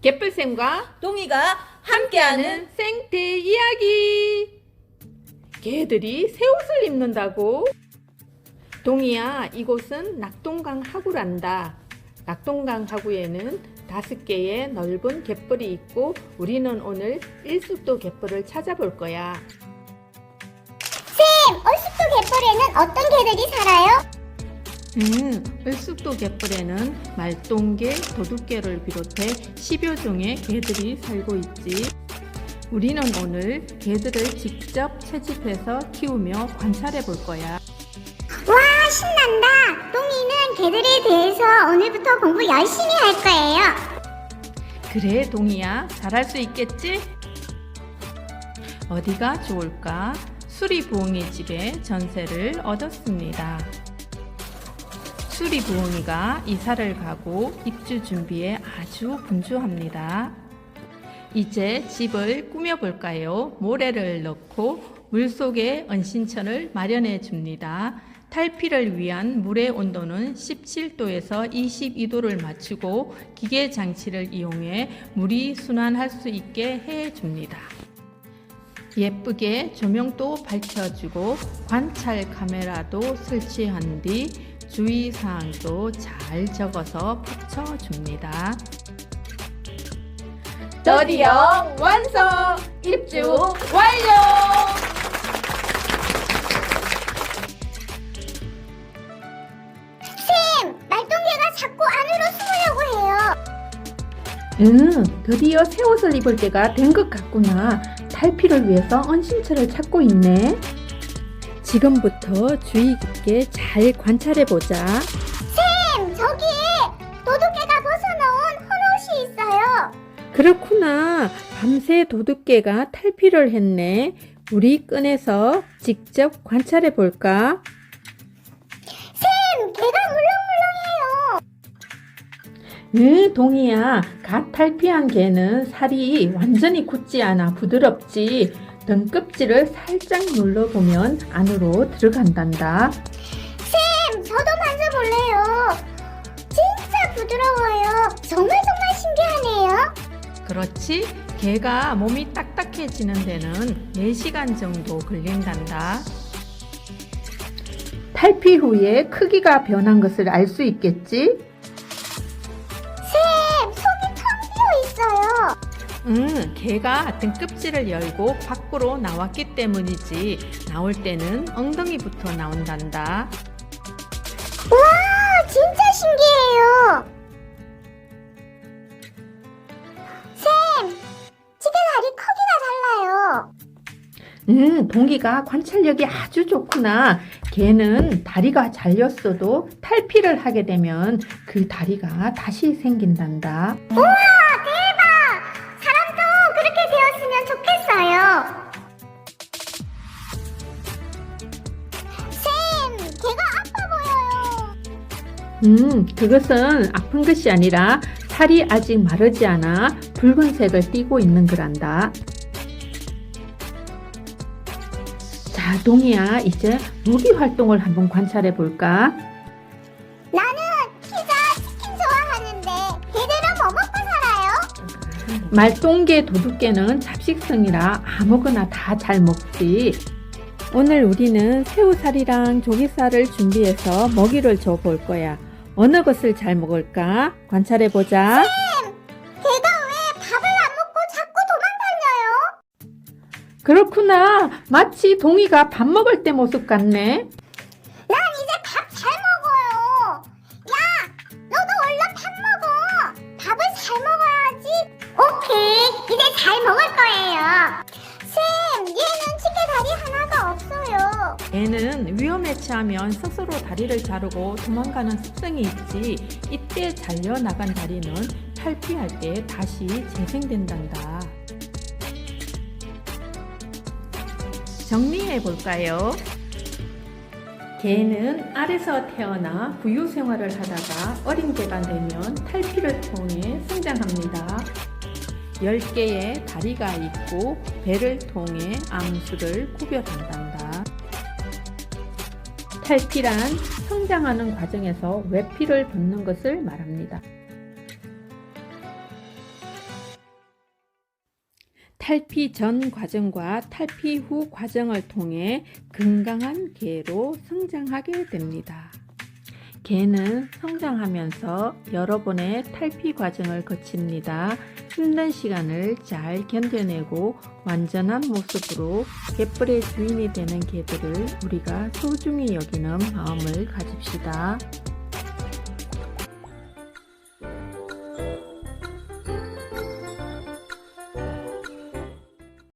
개뿔쌤과 동이가 함께하는 생태 이야기. 개들이 새 옷을 입는다고? 동이야, 이곳은 낙동강 하구란다. 낙동강 하구에는 다섯 개의 넓은 갯벌이 있고 우리는 오늘 일숙도 갯벌을 찾아볼 거야. 얼쑥도 갯벌에는 어떤 개들이 살아요? 음, 을숙도 갯벌에는 말똥개, 도둑개를 비롯해 10여 종의 개들이 살고 있지. 우리는 오늘 개들을 직접 채집해서 키우며 관찰해 볼 거야. 와 신난다. 똥이는 개들에 대해서 오늘부터 공부 열심히 할 거예요. 그래, 동이야. 잘할 수 있겠지? 어디가 좋을까? 수리부엉이 집에 전세를 얻었습니다. 수리 부엉이가 이사를 가고 입주 준비에 아주 분주합니다. 이제 집을 꾸며볼까요? 모래를 넣고 물속에 은신처를 마련해 줍니다. 탈피를 위한 물의 온도는 17도에서 22도를 맞추고 기계 장치를 이용해 물이 순환할 수 있게 해 줍니다. 예쁘게 조명도 밝혀주고 관찰 카메라도 설치한 뒤 주의사항도 잘 적어서 붙여줍니다. 드디어 완성! 입주 완료! 쌤, 말똥개가 자꾸 안으로 숨으려고 해요. 응, 드디어 새 옷을 입을 때가 된 것 같구나. 탈피를 위해서 언신처를 찾고 있네. 지금부터 주의 깊게 잘 관찰해 보자. 쌤, 저기에 도둑개가 벗어놓은 헌 옷이 있어요. 그렇구나. 밤새 도둑개가 탈피를 했네. 우리 꺼내서 직접 관찰해 볼까? 쌤, 개가 물렁물렁해요. 응, 동이야. 갓 탈피한 개는 살이 완전히 굳지 않아 부드럽지. 등껍질을 살짝 눌러보면 안으로 들어간단다. 쌤, 저도 만져볼래요. 진짜 부드러워요. 정말 정말 신기하네요. 그렇지? 개가 몸이 딱딱해지는 데는 4시간 정도 걸린단다. 탈피 후에 크기가 변한 것을 알 수 있겠지? 응, 개가 등껍질을 열고 밖으로 나왔기 때문이지. 나올 때는 엉덩이부터 나온단다. 와, 진짜 신기해요. 쌤, 지게 다리 크기가 달라요. 음, 동기가 관찰력이 아주 좋구나. 개는 다리가 잘렸어도 탈피를 하게 되면 그 다리가 다시 생긴단다. 우와, 음, 그것은 아픈 것이 아니라 살이 아직 마르지 않아 붉은색을 띠고 있는 거란다. 자, 동이야, 이제 무기 활동을 한번 관찰해 볼까? 나는 피자, 치킨 좋아하는데 개들은 뭐 먹고 살아요? 말똥개 도둑개는 잡식성이라 아무거나 다 잘 먹지. 오늘 우리는 새우살이랑 조기살을 준비해서 먹이를 줘 볼 거야. 어느 것을 잘 먹을까? 관찰해 보자. 개가 왜 밥을 안 먹고 자꾸 도망다녀요? 그렇구나. 마치 동이가 밥 먹을 때 모습 같네. 개는 위험에 처하면 스스로 다리를 자르고 도망가는 습성이 있지. 이때 잘려나간 다리는 탈피할 때 다시 재생된단다. 정리해 볼까요? 개는 알에서 태어나 부유 생활을 하다가 어린 개가 되면 탈피를 통해 성장합니다. 10개의 다리가 있고 배를 통해 암수를 구별한단다. 탈피란 성장하는 과정에서 외피를 돕는 것을 말합니다. 탈피 전 과정과 탈피 후 과정을 통해 건강한 개로 성장하게 됩니다. 개는 성장하면서 여러 번의 탈피 과정을 거칩니다. 힘든 시간을 잘 견뎌내고 완전한 모습으로 개뿔의 주인이 되는 개들을 우리가 소중히 여기는 마음을 가집시다.